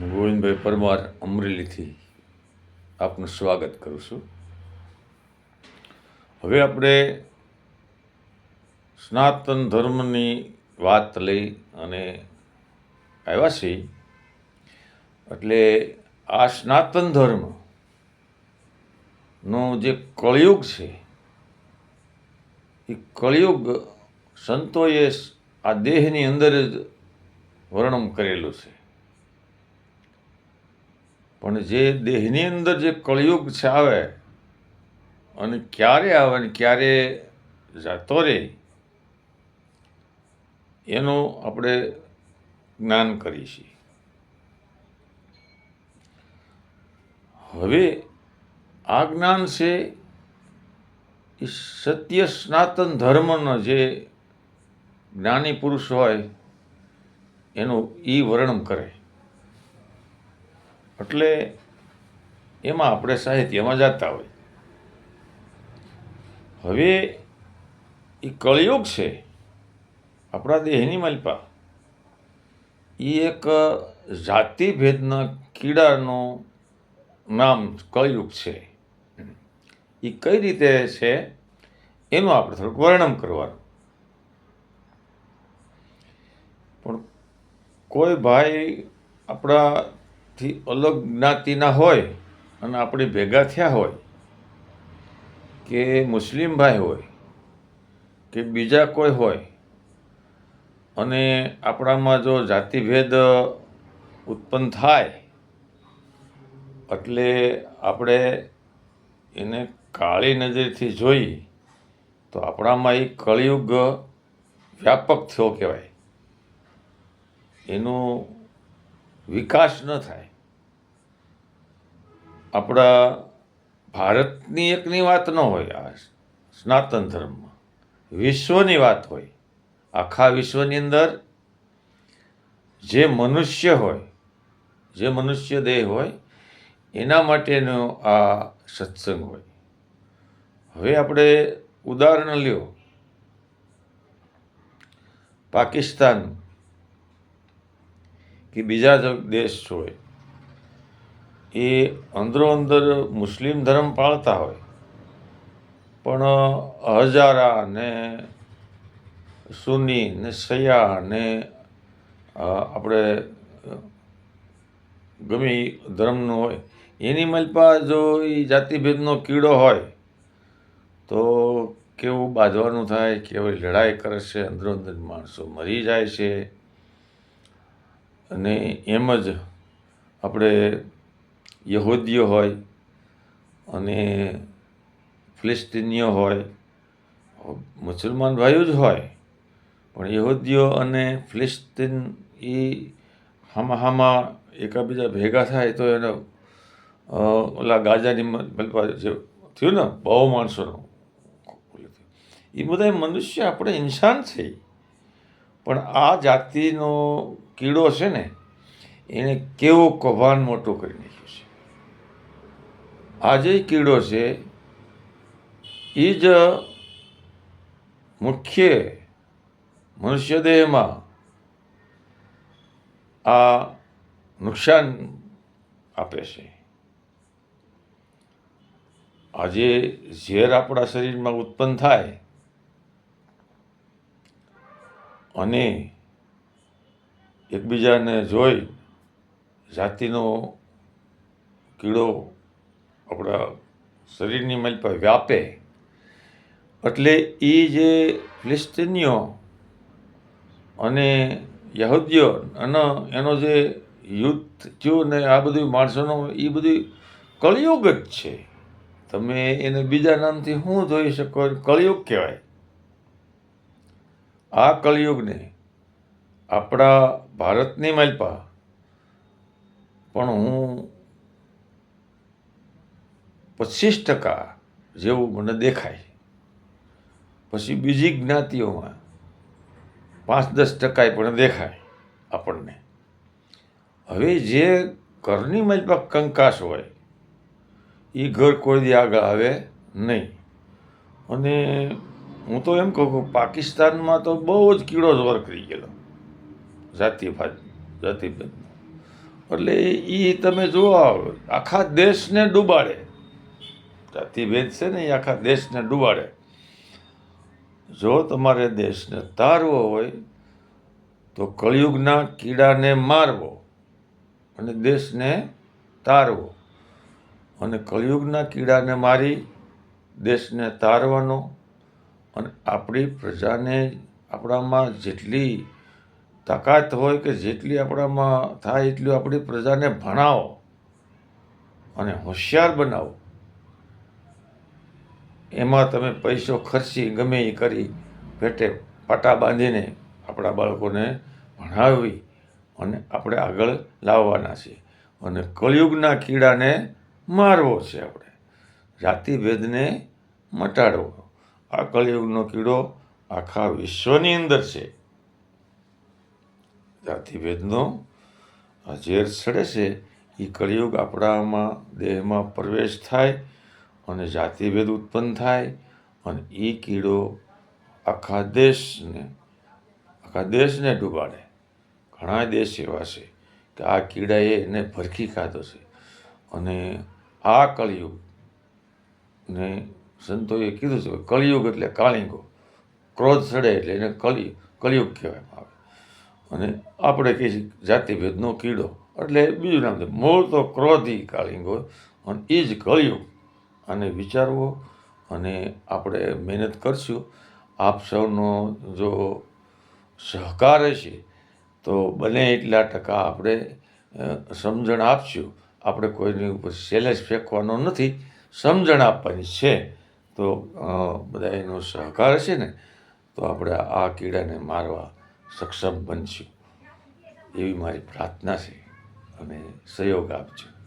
હું ગોવિંદભાઈ પરમાર અમરેલીથી આપનું સ્વાગત કરું છું. હવે આપણે સનાતન ધર્મની વાત લઈ અને આવ્યા છીએ. એટલે આ સનાતન ધર્મ નો જે કળિયુગ છે, એ કળિયુગ સંતોએ આ દેહની અંદર જ વર્ણન કરેલું છે. પણ જે દેહની અંદર જે કળિયુગ છે આવે, અને ક્યારે આવે ને ક્યારે જતો રહે એનું આપણે જ્ઞાન કરીએ છીએ. હવે આ જ્ઞાન છે એ સત્ય સનાતન ધર્મનો જે જ્ઞાની પુરુષ હોય, એનું ઈ વર્ણન કરે. એટલે એમાં આપણે સાહિત્યમાં જતા હોય. હવે એ કળિયુગ છે, આપણા દેહની મલપા. એ એક જાતિભેદના કીડાનું નામ કળિયુગ છે. એ કઈ રીતે છે, એનું આપણે થોડુંક વર્ણન કરવાનું. પણ કોઈ ભાઈ આપણાથી અલગ જ્ઞાતિના હોય અને આપણે ભેગા થયા હોય કે મુસ્લિમ ભાઈ હોય કે બીજા કોઈ હોય અને આપણામાં જો જાતિભેદ ઉત્પન્ન થાય એટલે આપણે એને કાળી નજરથી જોઈ તો આપણામાં એ કળિયુગ વ્યાપક થયો કહેવાય. એનો વિકાસ ન થાય. આપણા ભારતની એકની વાત ન હોય, આ સનાતન ધર્મમાં. વિશ્વની વાત હોય. આખા વિશ્વની અંદર જે મનુષ્ય હોય, જે મનુષ્ય દેહ હોય, એના માટેનો આ સત્સંગ હોય. હવે આપણે ઉદાહરણ લ્યો. પાકિસ્તાન કે બીજા દેશ હોય એ અંદરો અંદર મુસ્લિમ ધર્મ પાળતા હોય, પણ હજારા ને સુની ને સયા ને આપણે ગમે ધર્મનું હોય, એની મલપા જો એ જાતિભેદનો કીડો હોય, તો કેવું બાંધવાનું થાય કેવી લડાઈ કરે છે અંદરો અંદર માણસો મરી જાય છે. અને એમ જ આપણે યહૂદીઓ હોય અને ફિલિસ્તીનીઓ હોય, મુસલમાન ભાઈઓ જ હોય, પણ યહૂદીઓ અને ફિલિસ્તીન એ હામા હામા એકાબીજા ભેગા થાય તો એને ઓલા ગાજાની જે થયું ને, બહુ માણસોનું એ બધા મનુષ્ય આપણે ઇન્સાન છે. પણ આ જાતિનો કીડો છે ને, એને કેવો કૌભાંડ મોટું કરી નાખ્યું છે. આ જે કીડો છે, એ જ મુખ્ય મનુષ્ય દેહમાં આ નુકસાન આપે છે. આજે ઝેર આપણા શરીરમાં ઉત્પન્ન થાય અને એકબીજાને જોઈ જાતિનો કીડો આપણા શરીરની મલપા વ્યાપે. એટલે એ જે ફિલિસ્તીનીઓ અને યહૂદીઓ અને એનો જે યુદ્ધ થયું ને આ બધું માણસોનો એ બધું કળિયુગ જ છે. તમે એને બીજા નામથી શું જોઈ શકો, કળિયુગ કહેવાય. આ કળિયુગને આપણા ભારતની માલપા. પણ હું પચીસ ટકા જેવું મને દેખાય. પછી બીજી જ્ઞાતિઓમાં પાંચ દસ ટકાએ પણ દેખાય આપણને. હવે જે ઘરની મજબા કંકાસ હોય એ ઘર કોઈ દી આગળ આવે નહીં. અને હું તો એમ કહું કે પાકિસ્તાનમાં તો બહુ જ કીડો જ વર્ક કરી ગયેલો. જાતિભાત જાતિભેદ. એટલે એ તમે જુઓ આખા દેશને ડૂબાડે. જાતિભેદ છે ને એ આખા દેશને ડૂબાડે. જો તમારે દેશને તારવો હોય, તો કળિયુગના કીડાને મારવો અને દેશને તારવો. અને કળિયુગના કીડાને મારી દેશને તારવાનો અને આપણી પ્રજાને આપણામાં જેટલી તાકાત હોય કે જેટલી આપણામાં થાય એટલી આપણી પ્રજાને ભણાવો અને હોશિયાર બનાવો. એમાં તમે પૈસો ખર્ચી ગમે એ કરી પેટે પાટા બાંધીને આપણા બાળકોને ભણાવી અને આપણે આગળ લાવવાના છે અને કળિયુગના કીડાને મારવો છે આપણે. જાતિભેદને મટાડવો. આ કળિયુગનો કીડો આખા વિશ્વની અંદર છે. જાતિભેદનો આ ઝેર ચડે છે. એ કળિયુગ આપણામાં દેહમાં પ્રવેશ થાય અને જાતિભેદ ઉત્પન્ન થાય અને એ કીડો આખા દેશને આખા દેશને ડૂબાડે. ઘણા દેશ એવા છે કે આ કીડાએ એને ભરખી ખાધો છે. અને આ કળિયુગ ને સંતોએ કીધું છે કળિયુગ એટલે કાળિંગો. ક્રોધ ચડે એટલે એને કલિ, કળિયુગ કહેવામાં આવે. અને આપણે કહીએ છીએ જાતિભેદનો કીડો. એટલે બીજું નામ છે, મૂળ તો ક્રોધી કાળિંગો અને એ જ કળિયું અને વિચારવો અને આપણે મહેનત કરશું. આપ સૌનો જો સહકાર હશે, તો બને એટલા ટકા આપણે સમજણ આપશું. આપણે કોઈની ઉપર સેલેસ ફેંકવાનો નથી, સમજણ આપવાની છે. તો બધા એનો સહકાર હશે ને, તો આપણે આ કીડાને મારવા સક્ષમ બનશું. એવી મારી પ્રાર્થના છે. અને સહયોગ આપજો.